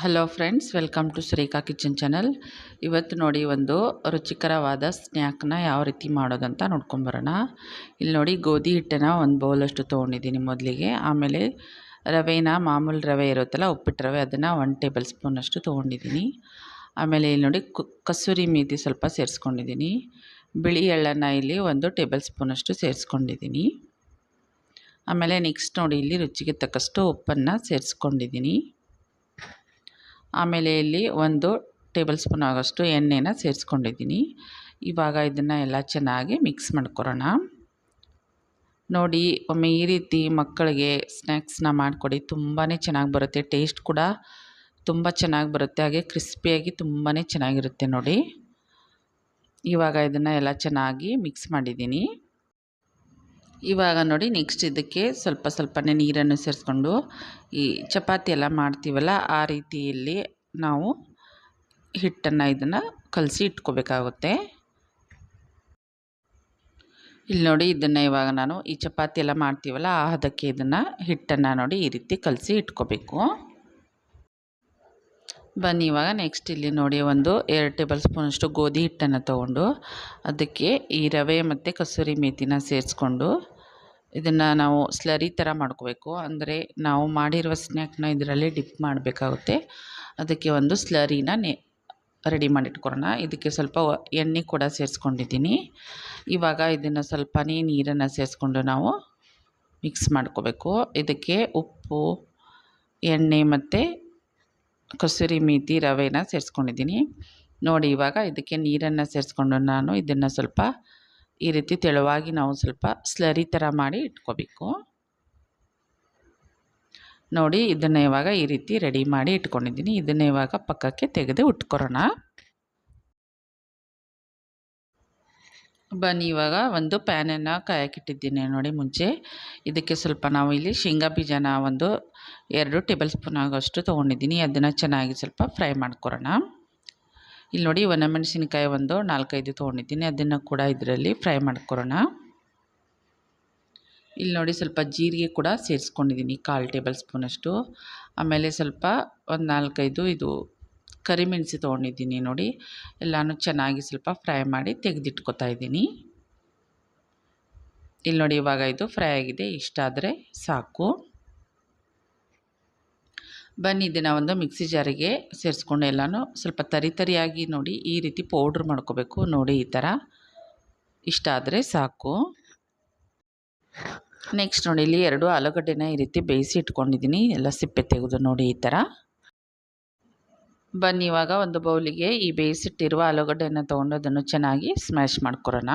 Hello friends welcome to Shrika kitchen channel ಇವತ್ತು ನೋಡಿ ಒಂದು ರುಚಿಕರವಾದ ಸ್ನ್ಯಾಕ್ನ ಯಾವ ರೀತಿ ಮಾಡೋದಂತ ನೋಡ್ಕೊಂಬರೋಣ ಇಲ್ಲಿ ನೋಡಿ ಗೋಧಿ ಹಿಟ್ಟನ್ನು ಒಂದು ಬೌಲಷ್ಟು ತೊಗೊಂಡಿದ್ದೀನಿ ಮೊದಲಿಗೆ. ಆಮೇಲೆ ರವೆನ ಮಾಮೂಲಿ ರವೆ ಇರುತ್ತಲ್ಲ, ಉಪ್ಪಿಟ್ಟು ರವೆ, ಅದನ್ನು ಒನ್ ಟೇಬಲ್ ಸ್ಪೂನಷ್ಟು ತೊಗೊಂಡಿದ್ದೀನಿ. ಆಮೇಲೆ ಇಲ್ಲಿ ನೋಡಿ ಕಸೂರಿ ಮೀತಿ ಸ್ವಲ್ಪ ಸೇರಿಸ್ಕೊಂಡಿದ್ದೀನಿ. ಬಿಳಿ ಎಳ್ಳನ್ನು ಇಲ್ಲಿ ಒಂದು ಟೇಬಲ್ ಸ್ಪೂನಷ್ಟು ಸೇರಿಸ್ಕೊಂಡಿದ್ದೀನಿ. ಆಮೇಲೆ ನೆಕ್ಸ್ಟ್ ನೋಡಿ ಇಲ್ಲಿ ರುಚಿಗೆ ತಕ್ಕಷ್ಟು ಉಪ್ಪನ್ನು ಸೇರಿಸ್ಕೊಂಡಿದ್ದೀನಿ. ಆಮೇಲೆ ಇಲ್ಲಿ ಒಂದು ಟೇಬಲ್ ಸ್ಪೂನ್ ಆಗೋಷ್ಟು ಎಣ್ಣೆನ ಸೇರಿಸ್ಕೊಂಡಿದ್ದೀನಿ. ಇವಾಗ ಇದನ್ನು ಎಲ್ಲ ಚೆನ್ನಾಗಿ ಮಿಕ್ಸ್ ಮಾಡ್ಕೊರೋಣ ನೋಡಿ, ಒಮ್ಮೆ ಈ ರೀತಿ ಮಕ್ಕಳಿಗೆ ಸ್ನ್ಯಾಕ್ಸ್ನ ಮಾಡಿಕೊಡಿ. ತುಂಬಾ ಚೆನ್ನಾಗಿ ಬರುತ್ತೆ. ಟೇಸ್ಟ್ ಕೂಡ ತುಂಬ ಚೆನ್ನಾಗಿ ಬರುತ್ತೆ. ಹಾಗೆ ಕ್ರಿಸ್ಪಿಯಾಗಿ ತುಂಬಾ ಚೆನ್ನಾಗಿರುತ್ತೆ ನೋಡಿ. ಇವಾಗ ಇದನ್ನು ಎಲ್ಲ ಚೆನ್ನಾಗಿ ಮಿಕ್ಸ್ ಮಾಡಿದ್ದೀನಿ. ಇವಾಗ ನೋಡಿ ನೆಕ್ಸ್ಟ್ ಇದಕ್ಕೆ ಸ್ವಲ್ಪ ಸ್ವಲ್ಪನೇ ನೀರನ್ನು ಸೇರಿಸ್ಕೊಂಡು ಈ ಚಪಾತಿ ಎಲ್ಲ ಮಾಡ್ತೀವಲ್ಲ, ಆ ರೀತಿಯಲ್ಲಿ ನಾವು ಹಿಟ್ಟನ್ನು ಇದನ್ನು ಕಲಸಿ ಇಟ್ಕೋಬೇಕಾಗುತ್ತೆ. ಇಲ್ಲಿ ನೋಡಿ ಇದನ್ನು ಇವಾಗ ನಾನು ಈ ಚಪಾತಿ ಎಲ್ಲ ಮಾಡ್ತೀವಲ್ಲ, ಆ ಹದಕ್ಕೆ ಇದನ್ನು ಹಿಟ್ಟನ್ನು ನೋಡಿ ಈ ರೀತಿ ಕಲಸಿ ಇಟ್ಕೋಬೇಕು. ಬನ್ನಿ, ಇವಾಗ ನೆಕ್ಸ್ಟ್ ಇಲ್ಲಿ ನೋಡಿ, ಒಂದು ಎರಡು ಟೇಬಲ್ ಸ್ಪೂನಷ್ಟು ಗೋಧಿ ಹಿಟ್ಟನ್ನು ತೊಗೊಂಡು, ಅದಕ್ಕೆ ಈ ರವೆ ಮತ್ತು ಕಸೂರಿ ಮೇಥಿನ ಸೇರಿಸ್ಕೊಂಡು, ಇದನ್ನು ನಾವು ಸ್ಲರಿ ಥರ ಮಾಡ್ಕೋಬೇಕು. ಅಂದರೆ ನಾವು ಮಾಡಿರುವ ಸ್ನ್ಯಾಕ್ನ ಇದರಲ್ಲಿ ಡಿಪ್ ಮಾಡಬೇಕಾಗುತ್ತೆ. ಅದಕ್ಕೆ ಒಂದು ಸ್ಲರಿನ ನೆ ರೆಡಿ ಮಾಡಿಟ್ಕೊಳ್ಳೋಣ ಇದಕ್ಕೆ ಸ್ವಲ್ಪ ಎಣ್ಣೆ ಕೂಡ ಸೇರಿಸ್ಕೊಂಡಿದ್ದೀನಿ. ಇವಾಗ ಇದನ್ನು ಸ್ವಲ್ಪನೇ ನೀರನ್ನು ಸೇರಿಸ್ಕೊಂಡು ನಾವು ಮಿಕ್ಸ್ ಮಾಡ್ಕೋಬೇಕು. ಇದಕ್ಕೆ ಉಪ್ಪು, ಎಣ್ಣೆ ಮತ್ತು ಕಸೂರಿ ಮೇಥಿ ರವೆನ ಸೇರಿಸ್ಕೊಂಡಿದ್ದೀನಿ. ನೋಡಿ ಇವಾಗ ಇದಕ್ಕೆ ನೀರನ್ನು ಸೇರಿಸ್ಕೊಂಡು ನಾನು ಇದನ್ನು ಸ್ವಲ್ಪ ಈ ರೀತಿ ತೆಳುವಾಗಿ ನಾವು ಸ್ವಲ್ಪ ಸ್ಲರಿ ಥರ ಮಾಡಿ ಇಟ್ಕೋಬೇಕು. ನೋಡಿ ಇದನ್ನು ಇವಾಗ ಈ ರೀತಿ ರೆಡಿ ಮಾಡಿ ಇಟ್ಕೊಂಡಿದ್ದೀನಿ. ಇದನ್ನು ಇವಾಗ ಪಕ್ಕಕ್ಕೆ ತೆಗೆದು ಉಟ್ಕೊರೋಣ ಬನ್ನಿ, ಇವಾಗ ಒಂದು ಪ್ಯಾನನ್ನು ಕಾಯಕ್ಕಿಟ್ಟಿದ್ದೀನಿ ನೋಡಿ ಮುಂಚೆ. ಇದಕ್ಕೆ ಸ್ವಲ್ಪ ನಾವು ಇಲ್ಲಿ ಶೇಂಗಾ ಬೀಜನ ಒಂದು ಎರಡು ಟೇಬಲ್ ಸ್ಪೂನ್ ಆಗೋಷ್ಟು ತೊಗೊಂಡಿದ್ದೀನಿ. ಅದನ್ನು ಚೆನ್ನಾಗಿ ಸ್ವಲ್ಪ ಫ್ರೈ ಮಾಡ್ಕೊಡೋಣ. ಇಲ್ಲಿ ನೋಡಿ ಒಣಮೆಣಸಿನ್ಕಾಯಿ ಒಂದು ನಾಲ್ಕೈದು ತೊಗೊಂಡಿದ್ದೀನಿ. ಅದನ್ನು ಕೂಡ ಇದರಲ್ಲಿ ಫ್ರೈ ಮಾಡ್ಕೊಡೋಣ. ಇಲ್ಲಿ ನೋಡಿ ಸ್ವಲ್ಪ ಜೀರಿಗೆ ಕೂಡ ಸೇರಿಸ್ಕೊಂಡಿದ್ದೀನಿ, ಕಾಲು ಟೇಬಲ್ ಸ್ಪೂನಷ್ಟು. ಆಮೇಲೆ ಸ್ವಲ್ಪ ಒಂದು ನಾಲ್ಕೈದು ಇದು ಕರಿಮೆಣಸು ತೊಗೊಂಡಿದ್ದೀನಿ ನೋಡಿ. ಎಲ್ಲನೂ ಚೆನ್ನಾಗಿ ಸ್ವಲ್ಪ ಫ್ರೈ ಮಾಡಿ ತೆಗೆದಿಟ್ಕೊತಾ ಇದ್ದೀನಿ. ಇಲ್ಲಿ ನೋಡಿ ಇವಾಗ ಇದು ಫ್ರೈ ಆಗಿದೆ. ಇಷ್ಟಾದರೆ ಸಾಕು. ಬನ್ನಿ ಇದನ್ನು ಒಂದು ಮಿಕ್ಸಿ ಜಾರಿಗೆ ಸೇರಿಸ್ಕೊಂಡು ಎಲ್ಲನೂ ಸ್ವಲ್ಪ ತರಿ ತರಿಯಾಗಿ ನೋಡಿ ಈ ರೀತಿ ಪೌಡ್ರ್ ಮಾಡ್ಕೋಬೇಕು. ನೋಡಿ ಈ ಥರ ಇಷ್ಟ ಆದರೆ ಸಾಕು. ನೆಕ್ಸ್ಟ್ ನೋಡಿ ಇಲ್ಲಿ ಎರಡು ಆಲೂಗಡ್ಡೆನ ಈ ರೀತಿ ಬೇಯಿಸಿ ಇಟ್ಕೊಂಡಿದ್ದೀನಿ. ಎಲ್ಲ ಸಿಪ್ಪೆ ತೆಗೆದು ನೋಡಿ ಈ ಥರ ಬನ್ನಿ ಇವಾಗ ಒಂದು ಬೌಲಿಗೆ ಈ ಬೇಯಿಸಿಟ್ಟಿರುವ ಆಲೂಗಡ್ಡೆಯನ್ನು ತೊಗೊಂಡು ಅದನ್ನು ಚೆನ್ನಾಗಿ ಸ್ಮ್ಯಾಶ್ ಮಾಡ್ಕೊರೋಣ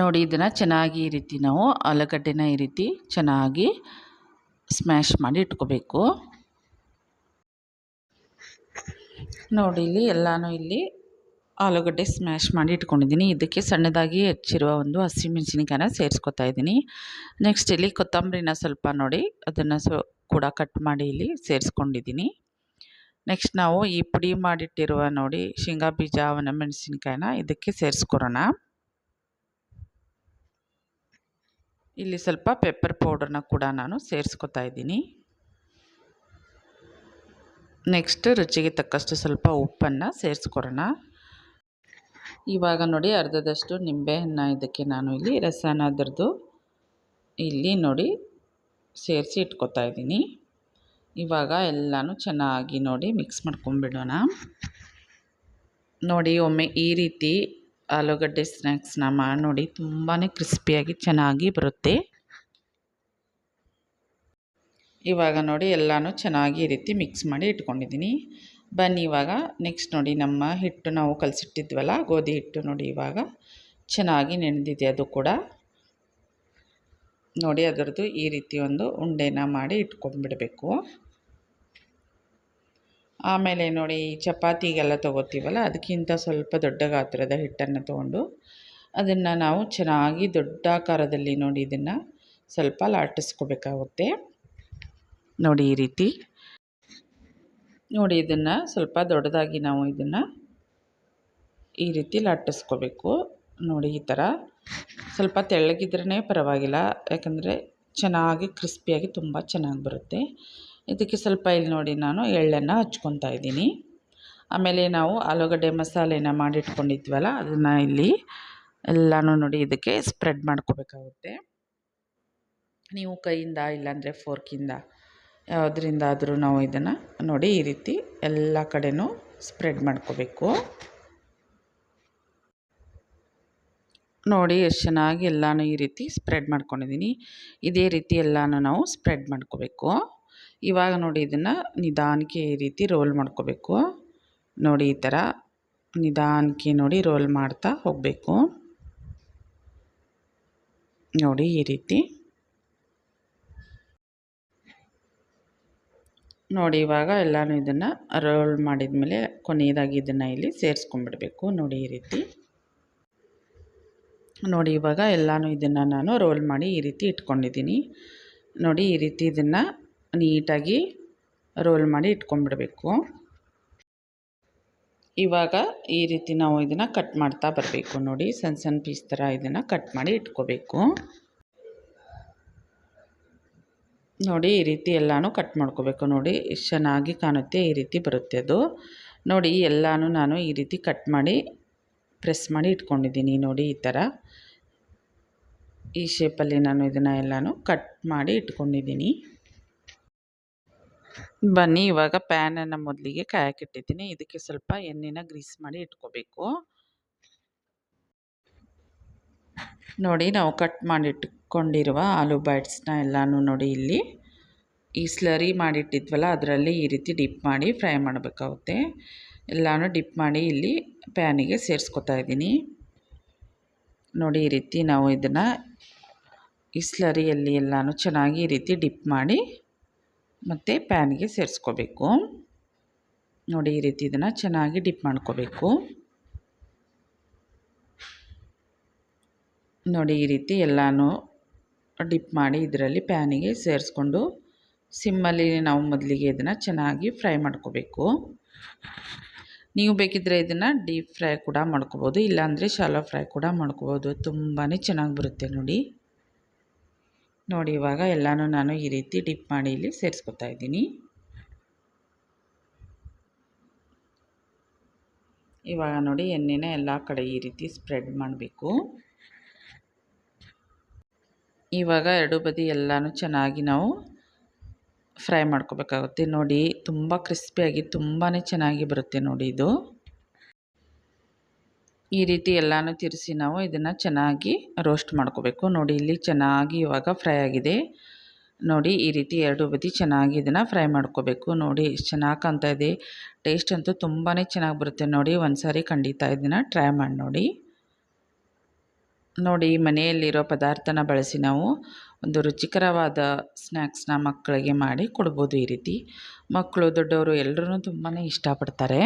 ನೋಡಿ, ಇದನ್ನು ಚೆನ್ನಾಗಿ ಈ ರೀತಿ ನಾವು ಆಲೂಗಡ್ಡೆನ ಈ ರೀತಿ ಚೆನ್ನಾಗಿ ಸ್ಮ್ಯಾಶ್ ಮಾಡಿ ಇಟ್ಕೋಬೇಕು. ನೋಡಿ, ಇಲ್ಲಿ ಎಲ್ಲನೂ ಇಲ್ಲಿ ಆಲೂಗಡ್ಡೆ ಸ್ಮ್ಯಾಶ್ ಮಾಡಿ ಇಟ್ಕೊಂಡಿದ್ದೀನಿ. ಇದಕ್ಕೆ ಸಣ್ಣದಾಗಿ ಹೆಚ್ಚಿರುವ ಒಂದು ಹಸಿಮೆಣಸಿನಕಾಯನ್ನ ಸೇರಿಸ್ಕೊತಾ ಇದ್ದೀನಿ. ನೆಕ್ಸ್ಟ್ ಇಲ್ಲಿ ಕೊತ್ತಂಬರಿನ ಸ್ವಲ್ಪ ನೋಡಿ, ಅದನ್ನು ಸೊ ಕೂಡ ಕಟ್ ಮಾಡಿ ಇಲ್ಲಿ ಸೇರಿಸ್ಕೊಂಡಿದ್ದೀನಿ. ನೆಕ್ಸ್ಟ್ ನಾವು ಈ ಪುಡಿ ಮಾಡಿಟ್ಟಿರುವ ನೋಡಿ, ಶೇಂಗಾ ಬೀಜ ಒಣಮೆಣಸಿನ್ಕಾಯನ್ನ ಇದಕ್ಕೆ ಸೇರಿಸ್ಕೊರೋಣ ಇಲ್ಲಿ ಸ್ವಲ್ಪ ಪೆಪ್ಪರ್ ಪೌಡರ್ನ ಕೂಡ ನಾನು ಸೇರಿಸ್ಕೊತಾ ಇದ್ದೀನಿ. ನೆಕ್ಸ್ಟ್ ರುಚಿಗೆ ತಕ್ಕಷ್ಟು ಸ್ವಲ್ಪ ಉಪ್ಪನ್ನು ಸೇರಿಸ್ಕೊಡೋಣ. ಇವಾಗ ನೋಡಿ ಅರ್ಧದಷ್ಟು ನಿಂಬೆಹಣ್ಣು ಇದಕ್ಕೆ ನಾನು ಇಲ್ಲಿ ರಸನ ಅದರದ್ದು ಇಲ್ಲಿ ನೋಡಿ ಸೇರಿಸಿ ಇಟ್ಕೊತಾ ಇದ್ದೀನಿ. ಇವಾಗ ಎಲ್ಲನೂ ಚೆನ್ನಾಗಿ ನೋಡಿ ಮಿಕ್ಸ್ ಮಾಡ್ಕೊಂಬಿಡೋಣ ನೋಡಿ ಒಮ್ಮೆ ಈ ರೀತಿ ಆಲೂಗಡ್ಡೆ ಸ್ನ್ಯಾಕ್ಸ್ನ ಮಾಡಿ ನೋಡಿ ತುಂಬಾ ಕ್ರಿಸ್ಪಿಯಾಗಿ ಚೆನ್ನಾಗಿ ಬರುತ್ತೆ. ಇವಾಗ ನೋಡಿ ಎಲ್ಲನೂ ಚೆನ್ನಾಗಿ ಈ ರೀತಿ ಮಿಕ್ಸ್ ಮಾಡಿ ಇಟ್ಕೊಂಡಿದ್ದೀನಿ. ಬನ್ನಿ ಇವಾಗ ನೆಕ್ಸ್ಟ್ ನೋಡಿ ನಮ್ಮ ಹಿಟ್ಟು ನಾವು ಕಲಸಿಟ್ಟಿದ್ವಲ್ಲ ಗೋಧಿ ಹಿಟ್ಟು ನೋಡಿ ಇವಾಗ ಚೆನ್ನಾಗಿ ನೆನೆದಿದೆ ಅದು ಕೂಡ. ನೋಡಿ ಅದರದ್ದು ಈ ರೀತಿ ಒಂದು ಉಂಡೆನ ಮಾಡಿ ಇಟ್ಕೊಂಡ್ಬಿಡಬೇಕು. ಆಮೇಲೆ ನೋಡಿ ಚಪಾತಿಗೆಲ್ಲ ತೊಗೋತೀವಲ್ಲ, ಅದಕ್ಕಿಂತ ಸ್ವಲ್ಪ ದೊಡ್ಡ ಗಾತ್ರದ ಹಿಟ್ಟನ್ನು ತೊಗೊಂಡು ಅದನ್ನು ನಾವು ಚೆನ್ನಾಗಿ ದೊಡ್ಡ ಆಕಾರದಲ್ಲಿ ನೋಡಿ ಇದನ್ನು ಸ್ವಲ್ಪ ಲಾಟಿಸ್ಕೋಬೇಕಾಗುತ್ತೆ. ನೋಡಿ ಈ ರೀತಿ. ನೋಡಿ ಇದನ್ನು ಸ್ವಲ್ಪ ದೊಡ್ಡದಾಗಿ ನಾವು ಇದನ್ನು ಈ ರೀತಿ ಲಾಟಿಸ್ಕೋಬೇಕು. ನೋಡಿ ಈ ಥರ. ಸ್ವಲ್ಪ ತೆಳ್ಳಗಿದ್ರೇ ಪರವಾಗಿಲ್ಲ, ಯಾಕಂದರೆ ಚೆನ್ನಾಗಿ ಕ್ರಿಸ್ಪಿಯಾಗಿ ತುಂಬ ಚೆನ್ನಾಗಿ ಬರುತ್ತೆ. ಇದಕ್ಕೆ ಸ್ವಲ್ಪ ಇಲ್ಲಿ ನೋಡಿ ನಾನು ಎಳ್ಳನ್ನು ಹಚ್ಕೊತಾ ಇದ್ದೀನಿ. ಆಮೇಲೆ ನಾವು ಆಲೂಗಡ್ಡೆ ಮಸಾಲೆನ ಮಾಡಿಟ್ಕೊಂಡಿದ್ವಲ್ಲ, ಅದನ್ನು ಇಲ್ಲಿ ಎಲ್ಲನೂ ನೋಡಿ ಇದಕ್ಕೆ ಸ್ಪ್ರೆಡ್ ಮಾಡ್ಕೋಬೇಕಾಗುತ್ತೆ. ನೀವು ಕೈಯಿಂದ ಇಲ್ಲಾಂದರೆ ಫೋರ್ಕಿಂದ ಯಾವುದರಿಂದ ಆದರೂ ನಾವು ಇದನ್ನು ನೋಡಿ ಈ ರೀತಿ ಎಲ್ಲ ಕಡೆಯೂ ಸ್ಪ್ರೆಡ್ ಮಾಡ್ಕೋಬೇಕು. ನೋಡಿ ಎಷ್ಟು ಚೆನ್ನಾಗಿ ಎಲ್ಲನೂ ಈ ರೀತಿ ಸ್ಪ್ರೆಡ್ ಮಾಡ್ಕೊಂಡಿದ್ದೀನಿ. ಇದೇ ರೀತಿ ಎಲ್ಲನೂ ನಾವು ಸ್ಪ್ರೆಡ್ ಮಾಡ್ಕೋಬೇಕು. ಇವಾಗ ನೋಡಿ ಇದನ್ನು ನಿಧಾನಕ್ಕೆ ಈ ರೀತಿ ರೋಲ್ ಮಾಡ್ಕೋಬೇಕು. ನೋಡಿ ಈ ಥರ ನಿಧಾನಕ್ಕೆ ನೋಡಿ ರೋಲ್ ಮಾಡ್ತಾ ಹೋಗಬೇಕು. ನೋಡಿ ಈ ರೀತಿ. ನೋಡಿ ಇವಾಗ ಎಲ್ಲನೂ ಇದನ್ನು ರೋಲ್ ಮಾಡಿದ ಮೇಲೆ ಕೊನೆಯದಾಗಿ ಇದನ್ನು ಇಲ್ಲಿ ಸೇರಿಸ್ಕೊಂಡ್ಬಿಡ್ಬೇಕು. ನೋಡಿ ಈ ರೀತಿ. ನೋಡಿ ಇವಾಗ ಎಲ್ಲನೂ ಇದನ್ನು ನಾನು ರೋಲ್ ಮಾಡಿ ಈ ರೀತಿ ಇಟ್ಕೊಂಡಿದ್ದೀನಿ. ನೋಡಿ ಈ ರೀತಿ ಇದನ್ನು ನೀಟಾಗಿ ರೋಲ್ ಮಾಡಿ ಇಟ್ಕೊಂಡ್ಬಿಡ್ಬೇಕು. ಇವಾಗ ಈ ರೀತಿ ನಾವು ಇದನ್ನು ಕಟ್ ಮಾಡ್ತಾ ಬರಬೇಕು ನೋಡಿ. ಸಣ್ಣ ಸಣ್ಣ ಪೀಸ್ ಥರ ಇದನ್ನು ಕಟ್ ಮಾಡಿ ಇಟ್ಕೋಬೇಕು. ನೋಡಿ, ಈ ರೀತಿ ಎಲ್ಲನೂ ಕಟ್ ಮಾಡ್ಕೋಬೇಕು ನೋಡಿ. ಚೆನ್ನಾಗಿ ಕಾಣುತ್ತೆ ಈ ರೀತಿ ಬರುತ್ತೆ ಅದು. ನೋಡಿ ಎಲ್ಲನೂ ನಾನು ಈ ರೀತಿ ಕಟ್ ಮಾಡಿ ಪ್ರೆಸ್ ಮಾಡಿ ಇಟ್ಕೊಂಡಿದ್ದೀನಿ ನೋಡಿ ಈ ಥರ ಈ ಶೇಪಲ್ಲಿ ನಾನು ಇದನ್ನು ಎಲ್ಲನೂ ಕಟ್ ಮಾಡಿ ಇಟ್ಕೊಂಡಿದ್ದೀನಿ. ಬನ್ನಿ, ಇವಾಗ ಪ್ಯಾನನ್ನು ಮೊದಲಿಗೆ ಕಾಯಕ್ಕಿಟ್ಟಿದ್ದೀನಿ ಇದಕ್ಕೆ ಸ್ವಲ್ಪ ಎಣ್ಣೆನ ಗ್ರೀಸ್ ಮಾಡಿ ಇಟ್ಕೋಬೇಕು. ನೋಡಿ, ನಾವು ಕಟ್ ಮಾಡಿಟ್ಕೊಂಡಿರುವ ಆಲೂ ಬೈಟ್ಸ್ನ ಎಲ್ಲನೂ ನೋಡಿ ಇಲ್ಲಿ. ಈ ಸ್ಲರಿ ಮಾಡಿಟ್ಟಿದ್ವಲ್ಲ ಅದರಲ್ಲಿ ಈ ರೀತಿ ಡಿಪ್ ಮಾಡಿ ಫ್ರೈ ಮಾಡಬೇಕಾಗುತ್ತೆ. ಎಲ್ಲನೂ ಡಿಪ್ ಮಾಡಿ ಇಲ್ಲಿ ಪ್ಯಾನಿಗೆ ಸೇರಿಸ್ಕೊತಾ ಇದ್ದೀನಿ. ನೋಡಿ, ಈ ರೀತಿ ನಾವು ಇದನ್ನು ಈ ಸ್ಲರಿಯಲ್ಲಿ ಎಲ್ಲನೂ ಚೆನ್ನಾಗಿ ಈ ರೀತಿ ಡಿಪ್ ಮಾಡಿ ಮತ್ತು ಪ್ಯಾನ್ಗೆ ಸೇರಿಸ್ಕೋಬೇಕು. ನೋಡಿ, ಈ ರೀತಿ ಇದನ್ನು ಚೆನ್ನಾಗಿ ಡಿಪ್ ಮಾಡ್ಕೋಬೇಕು. ನೋಡಿ, ಈ ರೀತಿ ಎಲ್ಲನೂ ಡಿಪ್ ಮಾಡಿ ಇದರಲ್ಲಿ ಪ್ಯಾನಿಗೆ ಸೇರಿಸ್ಕೊಂಡು ಸಿಮ್ಮಲ್ಲಿ ನಾವು ಮೊದಲಿಗೆ ಇದನ್ನು ಚೆನ್ನಾಗಿ ಫ್ರೈ ಮಾಡ್ಕೋಬೇಕು. ನೀವು ಬೇಕಿದ್ದರೆ ಇದನ್ನು ಡೀಪ್ ಫ್ರೈ ಕೂಡ ಮಾಡ್ಕೋಬೋದು, ಇಲ್ಲಾಂದರೆ ಶಾಲೋ ಫ್ರೈ ಕೂಡ ಮಾಡ್ಕೋಬೋದು. ತುಂಬಾ ಚೆನ್ನಾಗಿ ಬರುತ್ತೆ ನೋಡಿ. ನೋಡಿ, ಇವಾಗ ಎಲ್ಲನೂ ನಾನು ಈ ರೀತಿ ಡಿಪ್ ಮಾಡಿ ಇಲ್ಲಿ ಸೇರಿಸ್ಕೊತಾ ಇದ್ದೀನಿ. ಇವಾಗ ನೋಡಿ, ಎಣ್ಣೆನ ಎಲ್ಲ ಕಡೆ ಈ ರೀತಿ ಸ್ಪ್ರೆಡ್ ಮಾಡಬೇಕು. ಇವಾಗ ಎರಡು ಬದಿ ಎಲ್ಲನೂ ಚೆನ್ನಾಗಿ ನಾವು ಫ್ರೈ ಮಾಡ್ಕೋಬೇಕಾಗುತ್ತೆ. ನೋಡಿ, ತುಂಬ ಕ್ರಿಸ್ಪಿಯಾಗಿ ತುಂಬಾ ಚೆನ್ನಾಗಿ ಬರುತ್ತೆ ನೋಡಿ ಇದು. ಈ ರೀತಿ ಎಲ್ಲನೂ ತಿರುಸಿ ನಾವು ಇದನ್ನು ಚೆನ್ನಾಗಿ ರೋಸ್ಟ್ ಮಾಡ್ಕೋಬೇಕು. ನೋಡಿ ಇಲ್ಲಿ ಚೆನ್ನಾಗಿ ಇವಾಗ ಫ್ರೈ ಆಗಿದೆ. ನೋಡಿ ಈ ರೀತಿ ಎರಡು ಬದಿ ಚೆನ್ನಾಗಿ ಇದನ್ನು ಫ್ರೈ ಮಾಡ್ಕೋಬೇಕು. ನೋಡಿ ಎಷ್ಟು ಚೆನ್ನಾಗಿ ಕಾಣ್ತಾ ಇದೆ. ಟೇಸ್ಟ್ ಅಂತೂ ತುಂಬಾ ಚೆನ್ನಾಗಿ ಬರುತ್ತೆ. ನೋಡಿ ಒಂದು ಸಾರಿ ಖಂಡಿತ ಇದನ್ನು ಟ್ರೈ ಮಾಡಿ ನೋಡಿ. ನೋಡಿ ಮನೆಯಲ್ಲಿರೋ ಪದಾರ್ಥನ ಬಳಸಿ ನಾವು ಒಂದು ರುಚಿಕರವಾದ ಸ್ನ್ಯಾಕ್ಸ್ನ ಮಕ್ಕಳಿಗೆ ಮಾಡಿ ಕೊಡ್ಬೋದು ಈ ರೀತಿ. ಮಕ್ಕಳು, ದೊಡ್ಡವರು ಎಲ್ಲರೂ ತುಂಬಾ ಇಷ್ಟಪಡ್ತಾರೆ.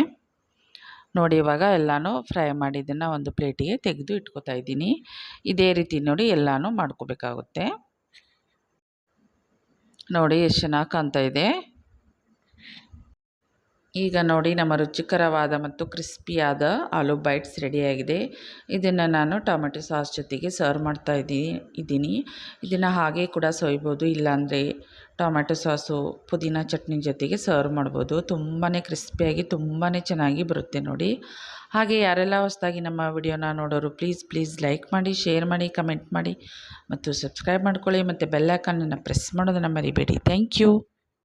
ನೋಡಿ ಇವಾಗ ಎಲ್ಲನೂ ಫ್ರೈ ಮಾಡಿ ಇದನ್ನು ಒಂದು ಪ್ಲೇಟಿಗೆ ತೆಗೆದು ಇಟ್ಕೊತಾ ಇದ್ದೀನಿ. ಇದೇ ರೀತಿ ನೋಡಿ ಎಲ್ಲನೂ ಮಾಡ್ಕೋಬೇಕಾಗುತ್ತೆ. ನೋಡಿ ಎಷ್ಟು ಚೆನ್ನಾಗಿ ಕಾಣ್ತಾ ಇದೆ. ಈಗ ನೋಡಿ ನಮ್ಮ ರುಚಿಕರವಾದ ಮತ್ತು ಕ್ರಿಸ್ಪಿಯಾದ ಆಲೂ ಬೈಟ್ಸ್ ರೆಡಿಯಾಗಿದೆ. ಇದನ್ನು ನಾನು ಟೊಮೆಟೊ ಸಾಸ್ ಜೊತೆಗೆ ಸರ್ವ್ ಮಾಡ್ತಾ ಇದ್ದೀನಿ ಇದ್ದೀನಿ. ಇದನ್ನು ಹಾಗೆ ಕೂಡ ಸೊಯ್ಬೋದು, ಇಲ್ಲಾಂದರೆ ಟೊಮೆಟೊ ಸಾಸು, ಪುದೀನ ಚಟ್ನಿ ಜೊತೆಗೆ ಸರ್ವ್ ಮಾಡ್ಬೋದು. ತುಂಬಾ ಕ್ರಿಸ್ಪಿಯಾಗಿ ತುಂಬಾ ಚೆನ್ನಾಗಿ ಬರುತ್ತೆ ನೋಡಿ. ಹಾಗೆ ಯಾರೆಲ್ಲ ಹೊಸದಾಗಿ ನಮ್ಮ ವಿಡಿಯೋನ ನೋಡೋರು, ಪ್ಲೀಸ್ ಪ್ಲೀಸ್ ಲೈಕ್ ಮಾಡಿ, ಶೇರ್ ಮಾಡಿ, ಕಮೆಂಟ್ ಮಾಡಿ. ಮತ್ತು ಸಬ್ಸ್ಕ್ರೈಬ್ ಮಾಡ್ಕೊಳ್ಳಿ, ಮತ್ತು ಬೆಲ್ಲೈಕನ್ನನ್ನು ಪ್ರೆಸ್ ಮಾಡೋದನ್ನು ಮರಿಬೇಡಿ. Thank you.